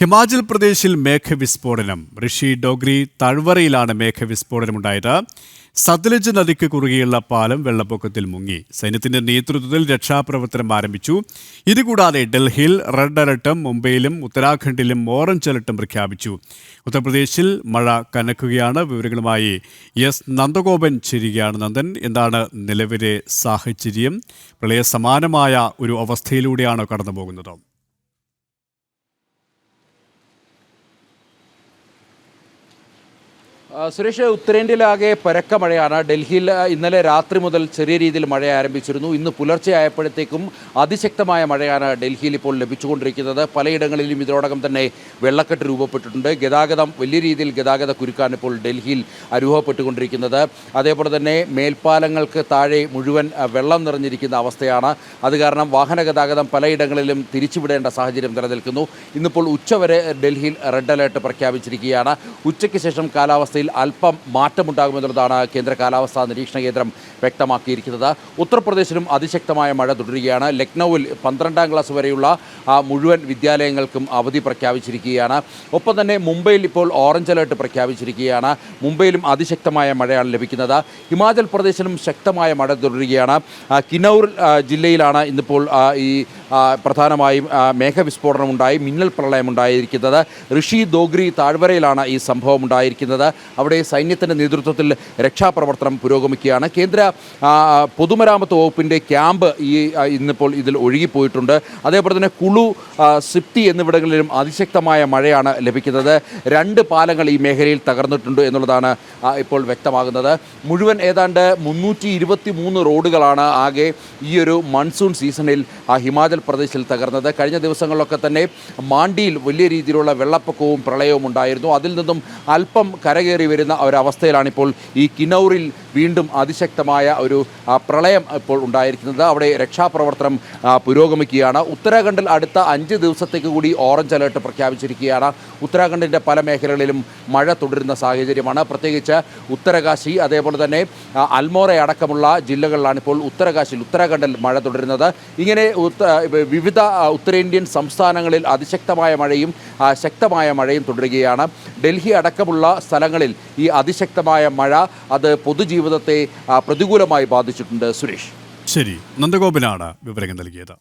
ഹിമാചൽ പ്രദേശിൽ മേഘവിസ്ഫോടനം. ഋഷി ഡോഗ്രി താഴ്വരയിലാണ് മേഘവിസ്ഫോടനമുണ്ടായത്. സത്ലജ് നദിക്ക് കുറുകെയുള്ള പാലം വെള്ളപ്പൊക്കത്തിൽ മുങ്ങി. സൈന്യത്തിന്റെ നേതൃത്വത്തിൽ രക്ഷാപ്രവർത്തനം ആരംഭിച്ചു. ഇതുകൂടാതെ ഡൽഹിയിൽ റെഡ് അലർട്ടും മുംബൈയിലും ഉത്തരാഖണ്ഡിലും ഓറഞ്ച് അലർട്ടും പ്രഖ്യാപിച്ചു. ഉത്തർപ്രദേശിൽ മഴ കനക്കുകയാണ്. വിവരങ്ങളുമായി എസ് നന്ദഗോപൻ ചേരുകയാണ്. നന്ദൻ എന്താണ് നിലവിലെ സാഹചര്യം? പ്രളയസമാനമായ ഒരു അവസ്ഥയിലൂടെയാണ് കടന്നുപോകുന്നത്. സുരേഷ് ഉത്തരേന്ത്യയിലാകെ പരക്ക മഴയാണ്. ഡൽഹിയിൽ ഇന്നലെ രാത്രി മുതൽ ചെറിയ രീതിയിൽ മഴ ആരംഭിച്ചിരുന്നു. ഇന്ന് പുലർച്ചെ ആയപ്പോഴത്തേക്കും അതിശക്തമായ മഴയാണ് ഡൽഹിയിൽ ഇപ്പോൾ ലഭിച്ചുകൊണ്ടിരിക്കുന്നത്. പലയിടങ്ങളിലും ഇതിനോടകം തന്നെ വെള്ളക്കെട്ട് രൂപപ്പെട്ടിട്ടുണ്ട്. ഗതാഗതം വലിയ രീതിയിൽ ഗതാഗത കുരുക്കാണ് ഇപ്പോൾ ഡൽഹിയിൽ അനുഭവപ്പെട്ടുകൊണ്ടിരിക്കുന്നത്. അതേപോലെ തന്നെ മേൽപ്പാലങ്ങൾക്ക് താഴെ മുഴുവൻ വെള്ളം നിറഞ്ഞിരിക്കുന്ന അവസ്ഥയാണ്. അത് കാരണം വാഹന ഗതാഗതം പലയിടങ്ങളിലും തിരിച്ചുവിടേണ്ട സാഹചര്യം നിലനിൽക്കുന്നു. ഇന്നിപ്പോൾ ഉച്ചവരെ ഡൽഹിയിൽ റെഡ് അലേർട്ട് പ്രഖ്യാപിച്ചിരിക്കുകയാണ്. ഉച്ചയ്ക്ക് ശേഷം കാലാവസ്ഥയിൽ അല്പം മാറ്റമുണ്ടാകുമെന്നുള്ളതാണ് കേന്ദ്ര കാലാവസ്ഥാ നിരീക്ഷണ കേന്ദ്രം വ്യക്തമാക്കിയിരിക്കുന്നത്. ഉത്തർപ്രദേശിലും അതിശക്തമായ മഴ തുടരുകയാണ്. ലക്നൌവിൽ പന്ത്രണ്ടാം ക്ലാസ് വരെയുള്ള മുഴുവൻ വിദ്യാലയങ്ങൾക്കും അവധി പ്രഖ്യാപിച്ചിരിക്കുകയാണ്. ഒപ്പം തന്നെ മുംബൈയിൽ ഇപ്പോൾ ഓറഞ്ച് അലേർട്ട് പ്രഖ്യാപിച്ചിരിക്കുകയാണ്. മുംബൈയിലും അതിശക്തമായ മഴയാണ് ലഭിക്കുന്നത്. ഹിമാചൽ പ്രദേശിലും ശക്തമായ മഴ തുടരുകയാണ്. കിനൌർ ജില്ലയിലാണ് ഇന്നിപ്പോൾ ഈ പ്രധാനമായും മേഘവിസ്ഫോടനമുണ്ടായി മിന്നൽ പ്രളയം ഉണ്ടായിരിക്കുന്നത് ഋഷി ദോഗ്രി താഴ്വരയിലാണ് ഈ സംഭവം ഉണ്ടായിരിക്കുന്നത് അവിടെ സൈന്യത്തിന്റെ നേതൃത്വത്തിൽ രക്ഷാപ്രവർത്തനം പുരോഗമിക്കുകയാണ്. കേന്ദ്ര പൊതുമരാമത്ത് വകുപ്പിന്റെ ക്യാമ്പ് ഈ ഇന്നിപ്പോൾ ഇതിൽ ഒഴുകിപ്പോയിട്ടുണ്ട്. അതേപോലെ തന്നെ കുളു സിപ്തി എന്നിവിടങ്ങളിലും അതിശക്തമായ മഴയാണ് ലഭിക്കുന്നത്. രണ്ട് പാലങ്ങൾ ഈ മേഖലയിൽ തകർന്നിട്ടുണ്ട് എന്നുള്ളതാണ് ഇപ്പോൾ വ്യക്തമാകുന്നത്. മുഴുവൻ ഏതാണ്ട് മുന്നൂറ്റി റോഡുകളാണ് ആകെ ഈ ഒരു മൺസൂൺ സീസണിൽ ആ ഹിമാചൽ പ്രദേശിൽ തകർന്നത്. കഴിഞ്ഞ ദിവസങ്ങളിലൊക്കെ തന്നെ മാണ്ടിയിൽ വലിയ രീതിയിലുള്ള വെള്ളപ്പൊക്കവും പ്രളയവും ഉണ്ടായിരുന്നു. അതിൽ നിന്നും അല്പം കരകയറി വരുന്ന ഒരവസ്ഥയിലാണിപ്പോൾ ഈ കിനൗറിൽ വീണ്ടും അതിശക്തമായ ഒരു പ്രളയം ഇപ്പോൾ ഉണ്ടായിരിക്കുന്നത്. അവിടെ രക്ഷാപ്രവർത്തനം പുരോഗമിക്കുകയാണ്. ഉത്തരാഖണ്ഡിൽ അടുത്ത അഞ്ച് ദിവസത്തേക്ക് കൂടി ഓറഞ്ച് അലേർട്ട് പ്രഖ്യാപിച്ചിരിക്കുകയാണ്. ഉത്തരാഖണ്ഡിന്റെ പല മേഖലകളിലും മഴ തുടരുന്ന സാഹചര്യമാണ്. പ്രത്യേകിച്ച് ഉത്തരകാശി അതേപോലെ തന്നെ അൽമോറ അടക്കമുള്ള ജില്ലകളിലാണ് ഇപ്പോൾ ഉത്തരകാശിയിൽ ഉത്തരാഖണ്ഡിൽ മഴ തുടരുന്നത്. ഇങ്ങനെ വിവിധ ഉത്തരേന്ത്യൻ സംസ്ഥാനങ്ങളിൽ അതിശക്തമായ മഴയും ശക്തമായ മഴയും തുടരുകയാണ്. ഡൽഹി അടക്കമുള്ള സ്ഥലങ്ങളിൽ ഈ അതിശക്തമായ മഴ അത് പൊതുജീവിതത്തെ പ്രതികൂലമായി ബാധിച്ചിട്ടുണ്ട്. സുരേഷ്. ശരി. നന്ദഗോപിനാണ് വിവരങ്ങൾ നൽകിയത്.